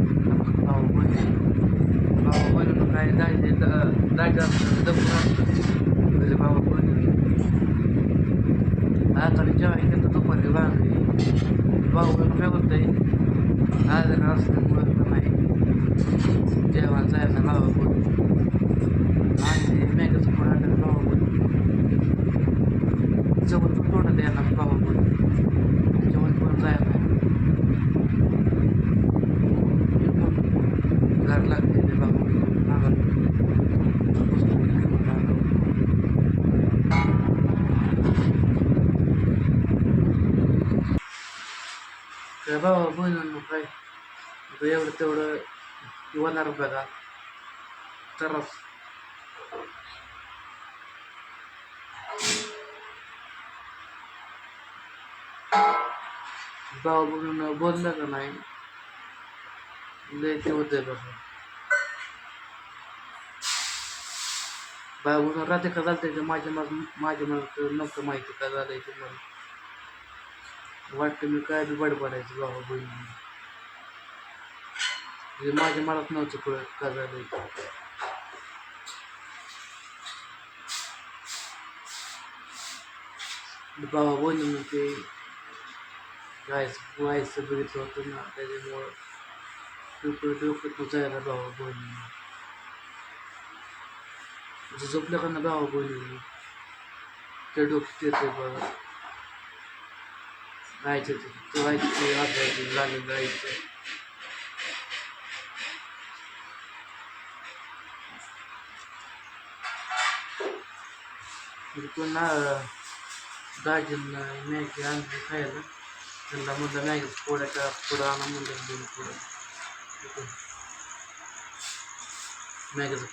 भाऊ बहीण भाऊ बहीण काय दाजी दाजी असतं दपून असतं म्हणजे भाऊ बहीण आकडे जेव्हा घेतं दुपारी बांधली भाऊ बहीण काय बोलतंय आजार असल्यामुळं तर नाही जेवण जायचं भाऊ बहीण आणि मेघाचं पुढं आलं भाऊ बहीण जेवण पण तोंडात येणार भाऊ बहीण जेवण पण जायचं घर लागते ते बाबू मागं वस्तू घेऊन आलो. भावा बाबा बहिणींनो काय? आता एवढं तेवढं होणार बघा. तरच भाऊ बहिणीनं बोललं का नाही? लय ते होतंय बघा. बाबा बहिणी रात्री का चालतंय ते माझ्या माझ्या मला नव्हतं माहिती का झालंय ते मला वाटतं मी काय बी बडबडायचं बाबा बहिणी. म्हणजे माझ्या मनात नव्हतं कळत का झालं बाबा बहिणी ते व्हायचं व्हायचं बघितलं होतं ना त्याच्यामुळं डोकं डोकं जायला भावा बहिणी म्हणजे का ना भावा बहिणी ते डोक्यात येते बघा राहायचं ते तो राहायचं ते आजायचं झालं राहायचं पुन्हा दाजींना मॅगी आणली खायला त्यांना म्हणलं मॅगी पोळ्याच्या पुढं आणा म्हणलं दोन पुढं मॅगीचं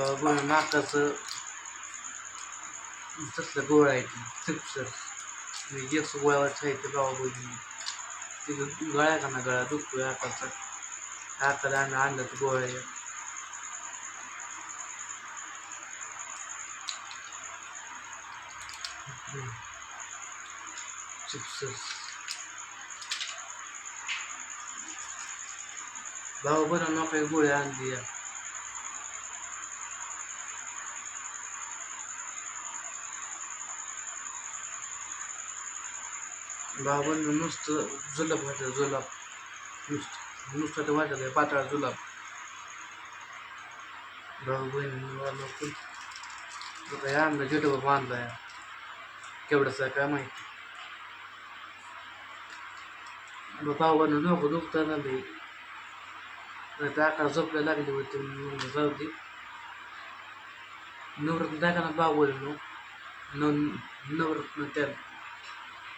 बाबा नाकाचं तसलं गोळ आहे ते चिप्स मी एक गोळ्यावरचं आहे ते बाबा बहिणी तिथं गळ्या का ना गळा दुखतोय आकाचा आकाला आणलं आणलं तर गोळ्या. चिप्स भाऊ बरं नको गोळ्या आणली या. बाबांना नुसतं जुलाब वाटलं जुलाब नुसतं. नुसतं ते वाटत आहे पातळ जुलाब भाऊ बहिणी काय आणलं जेटवर बांधलाय केवढंच आहे काय माहिती. बाबांना नको दुखताना बी नाही तर आकार झोपल्या लागली होती जाऊ दे. नवरत्न दाखवणार बाबा भाऊ नवरत्न त्या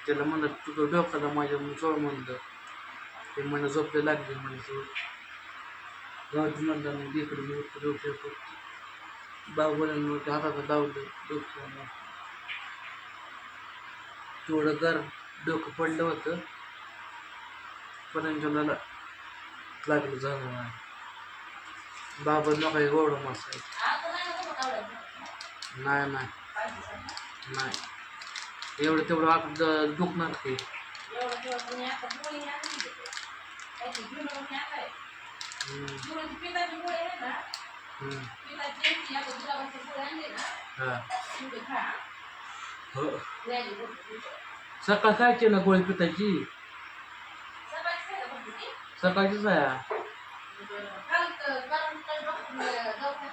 त्याला म्हणलं तुझं डोक्याला माझ्या चोळ म्हणलं. ते म्हणलं झोपले लागले म्हणजे गावठी म्हणलं मग इकडे मी डोक्यात बाबू बोलायला त्या हातात लावलं डोक्याला थोडं गार डोकं पडलं होतं. पर्यंत लागलं झालं नाही बाबा नका गोड मासा नाही. नाही. एवढं तेवढं आत दुखणार ते हम्म, हम्म. हा हो सकाळ खायची ना गोळी पिताची सकाळचीच आहे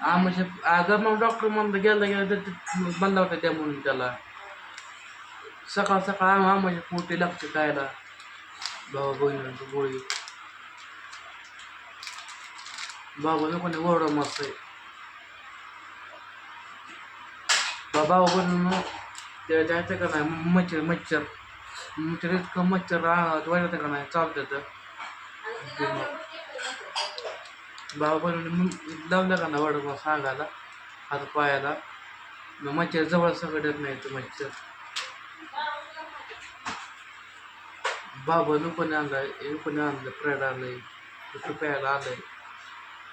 आमच्या अगं मग डॉक्टर म्हणलं गेलं गेलं तर ते बंद होता त्या म्हणून त्याला सकाळ सकाळ आम आम्हाला पोटे लागते खायला. बाबा बहिणीची गोळी बाबा लोकांनी नाही मस्त आहे. बाबा बहिणी त्या जायचं का नाही? मच्छर मच्छर. मच्छर इतकं मच्छर वाटतं का नाही? चालतं तर. बाबा बहिणी लावलं का ना वडा सांगायला? हात पायाला. मग मच्छर जवळ सगळं नाही तर मच्छर. बाबानं पण आणलाय हे पण आणलं प्रेड आलंय रुपयाला आलंय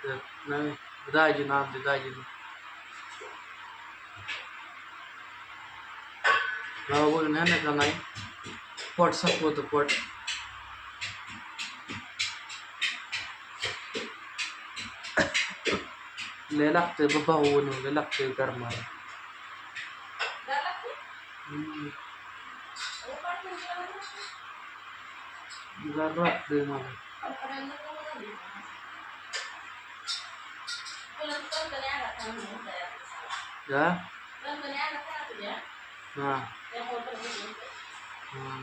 लागतं नाही दाजीनं आणते दाजीनं भावा बोलून ह्या का नाही पोट सापवतं पोट लय मला का हां हां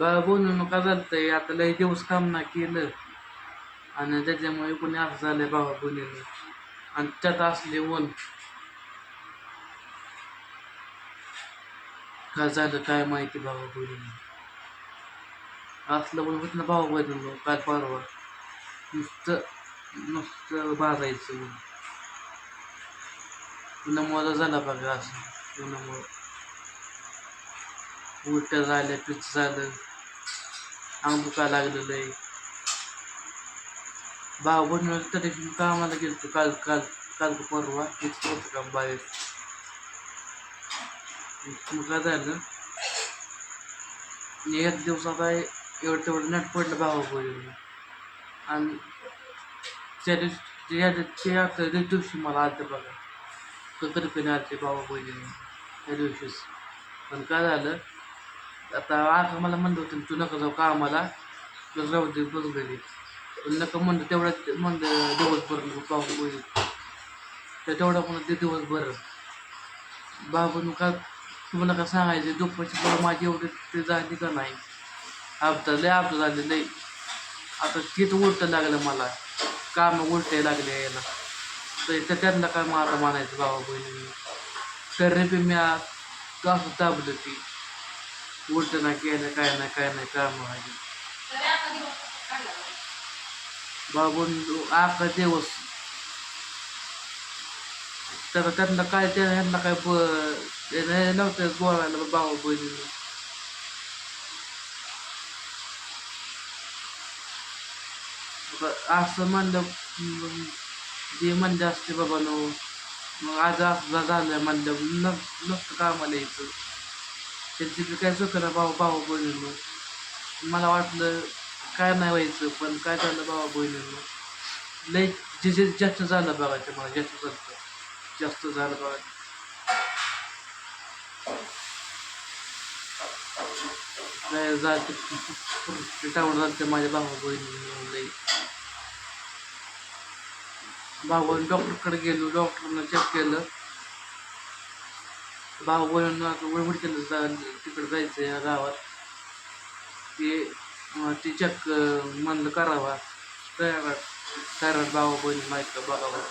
बा बोलून का झालंय आता लय दिवस काम ना केलं आणि त्याच्यामुळे कोणी असं झालंय बाबा बोलीनं आणि त्यात असले ऊन काय झालं काय माहिती बाबा बोलीनं असलं पण होत ना भावा काल परवा नुसतं नुसतं भाजायचं उन्हामुळं झाला बघा असं. उन्हामुळं उलट झालं पिच झालं. अंग दुखायला लागलेलं आहे भाव बनवलं तरी कामाला गेलतो काल काल काल परवा हेच होतं काम बाहेर. मग काय झालं? एक दिवसात आहे एवढं तेवढं नट पडलं भावा बोलून आणि त्या दिवशी त्या त्या त्या दिवशी मला आलं बघा. कधी कधी आलते बाबा बोलून त्या दिवशीच. पण काय झालं आता आका मला म्हणलं होतं तू नका जाऊ कामाला. तुला राहू दे बस घरी. पण नका म्हणलं तेवढ्या म्हणलं दिवसभर बाबा बोलू तर तेवढा पण ते दिवसभर. बाबा का तुम्हाला का सांगायचं दुपारची बरं माझी एवढी ते झाली का नाही? आपता लय आपलं झालं लय. आता तिथं उलटं लागलं मला. काम उलटे लागले याला तर त्या त्यांना काय मला म्हणायचं बाबा बहिणी? तरी बी मी आज असं दाबलं ती उलट नाही केलं काय नाही काय नाही काम व्हायचं बाबून आका दिवस. तर त्यांना काय त्यांना काय ब नव्हतं बोलायला बाबा बहिणीला. असं म्हणलं जे म्हणले असते बाबा नो मग आज असं झालं म्हणलं न नसतं कामाला यायचं. त्यांची बी काय चुक ना भाऊ भाऊ बहिणीनं. मला वाटलं काय नाही व्हायचं पण काय झालं भावा बहिणीनं. लय जे जे जास्त झालं बघा ते मला जास्त झालं. जास्त झालं बघा. काय झालं टावून झालं ते माझ्या भावा बहिणीनं लई भावानं डॉक्टरकडे गेलो डॉक्टरनं चेक केलं. भाऊ वळवड केलं जा तिकडे जायचं या गावात. ते ती ते चेक म्हणलं करावा. तयार तयार भावा माहीत बघावं.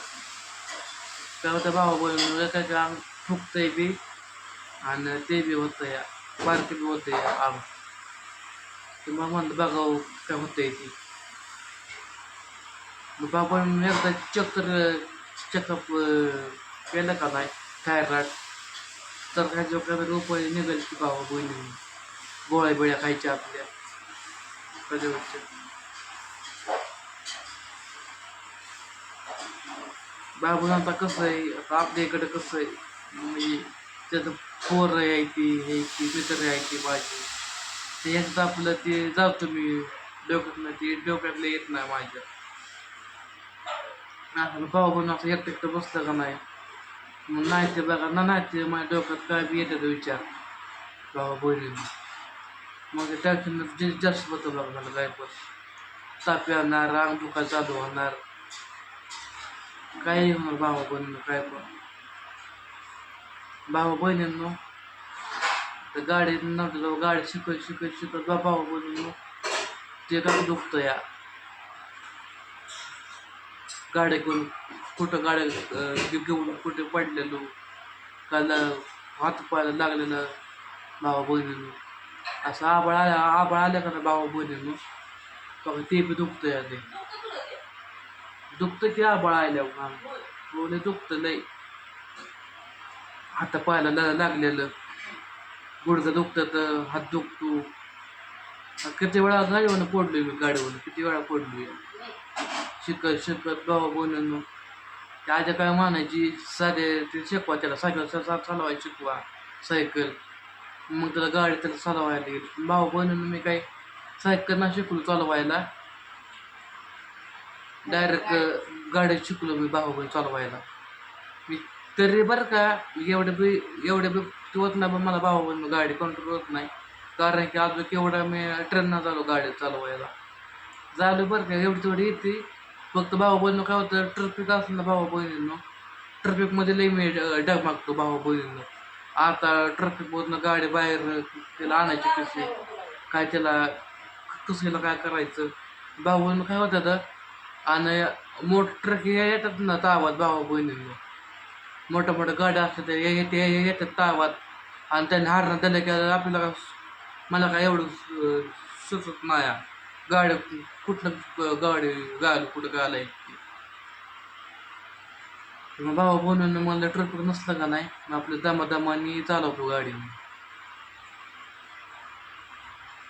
तेव्हा त्या भावा बहिणी एकाच्या अंग ठुकतंय बी आणि ते बी होतं या बारके बी होतं या अंग ते मग म्हणलं बघावं काय होतंय ती. मग बाबा एकदा चक्कर चेकअप केलं का नाही? थायरॉइड तर काय जो काही उपाय निघेल की बाबा बहिणी? गोळ्या बिळ्या खायच्या आपल्या. कधी बाबू आता कसं आहे? आता आपल्या इकडे कसं आहे? म्हणजे त्याचं पोर आहे ती हे की मित्र आहे ती माझी. ते यांचं आपलं ते जातो मी डोक्यातनं ते डोक्यातलं येत नाही माझ्या. असं भाऊ बनून असं एकटं एकटं बसलं का नाही? मग नाही ते बघा ना नाही ते माझ्या डोक्यात काय बी येतात विचार. भावा बहिणीनं. मग टेन्शन जे जास्त होतं बघा मला काय पण. ताप येणार अंग दुखा चालू होणार. काही होणार भावा बहिणीनं काय पण. भावा बहिणींनो तर गाडी नव्हतं जाऊ गाडी शिकत शिकत शिकत बा भावा बहिणींनो ते काय दुखतं या. गाड्या घेऊन कुठं गाड्या घेऊन कुठे पडलेलो. काल हात पायला लागलेलं भावा बहिणीनं. असं आबळ आल्या आबळ आल्या का ना भावा बहिणीनं? बघा ते बी दुखतंय या दुखतं की आबळ आल्यावर बोले दुखतं नाही हात पायला ला- लागलेलं. गुडघं दुखतं तर हात दुखतो. किती वेळा गाडीवरनं पडलोय मी गाडीवरून किती वेळा पडलोय. शिकत शिकत भाऊ बहिणींनो त्या आधी काय म्हणायची साधे ते शिकवा त्याला सायकल चालवायला शिकवा सायकल. मग त्याला गाडी त्याला चालवायला येईल भाऊ बहिणींनो मी काही सायकल ना शिकलो चालवायला. डायरेक्ट गाडी शिकलो मी भाऊ बहीण चालवायला. मी तरी बरं का एवढे बी एवढे बी होत नाही पण मला भाऊ बहीण गाडी कंट्रोल होत नाही. कारण की अजून केवढा मी ट्रेननं झालो गाडी चालवायला. झालं बरं का एवढी थोडी येते फक्त भाऊ बहिणीनं काय होतं ट्रफिक असलं ना भाऊ बहिणीनं ट्रफिकमध्ये लई मी डग मागतो भाऊ बहिणीनं. आता ट्रफिकमधनं गाडी बाहेर त्याला आणायची कशी? काय त्याला कसं काय करायचं? भाऊ बहिणी काय होतं तर आणि मोठ ट्रक हे येतात ना तावात भाऊ बहिणींना. मोठ्या मोठ्या गाड्या असतात त्या हे येते हे येतात तावात. आणि त्यांनी हारणं त्याला की आपल्याला काय मला काय एवढं सुचत नाही. गाड कुठलं गाडी गाडी कुठं गालाय मग भावा बोलून मला ट्रकवर नसलं का नाही? मग आपल्या दमादमानी चालवतो गाडी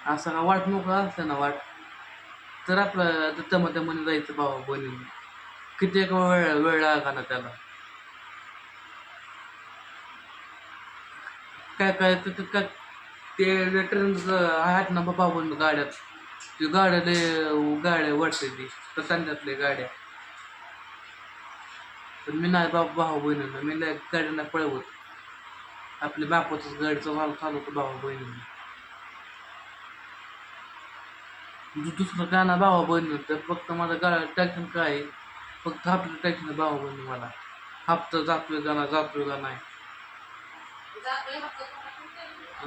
असं का वाट मोकळा असतं ना वाट. तर आपलं दमादमानी जायचं भावा बोलून. किती एक वेळ वेळ लागा ना त्याला. काय काय ते ट्रेन काय ते ट्रेनचं आहेत ना बाबा बंद गाड्यात. ते गाड्या लय गाड्या वाटते ती तर गाड्या. पण मी नाही बाप भाऊ बहिणींना मी लय गाड्यांना पळवत. आपल्या बापाचंच गाडीचा माल चालवतो भाऊ बहिणींना. दु- दुसरं गाणं भावा बहिणी तर फक्त माझा गा टॅक्शन काय आहे? फक्त आपलं टॅक्शन भावा बहिणी मला. हप्ता जातोय का नाही जातोय का नाही?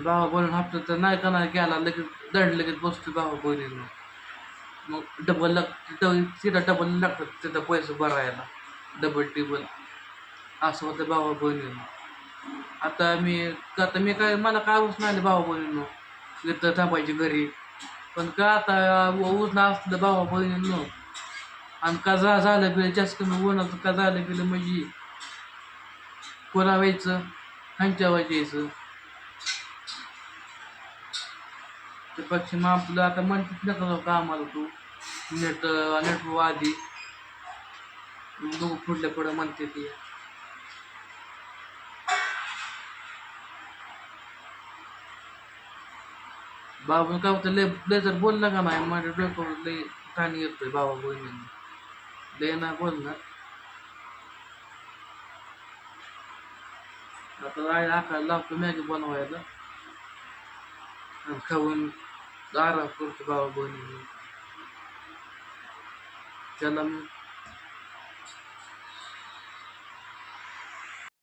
भावा बहिणी हप्ता तर नाही का नाही गेला लगेच दंड लगेच बसतो भावा बहिणीनं मग डबल लागतं तिथं डबल लागतात तिथं पैसे भरायला. डबल टिबल असं होतं भावा बहिणीनं आता मी आता मी काय मला काय उचना नाही भावा बहिणीनं इथं थांबायची घरी. पण का आता ऊस ना असलं भावा बहिणीनं आणि का जा झालं गेलं जास्त कमी उन्हाचं का झालं गेलं म्हणजे? कोणा व्हायचं? ह्यांच्या ते त्यापेक्षा मग आपलं आता म्हणतात नका जाऊ का आम्हाला तू? नेट नेट आधी. बघू पुढल्या पुढं म्हणते ती. बाबा काय होतं लय लय जर बोललं का नाही माझ्या डोक्यावर लय ताण येतोय बाबा बहिणींनी लय ना बोलणार. आता आई आकायला लावतो मॅगी बनवायला आणि खाऊन आराम करतो बाबा बहिणींनी त्याला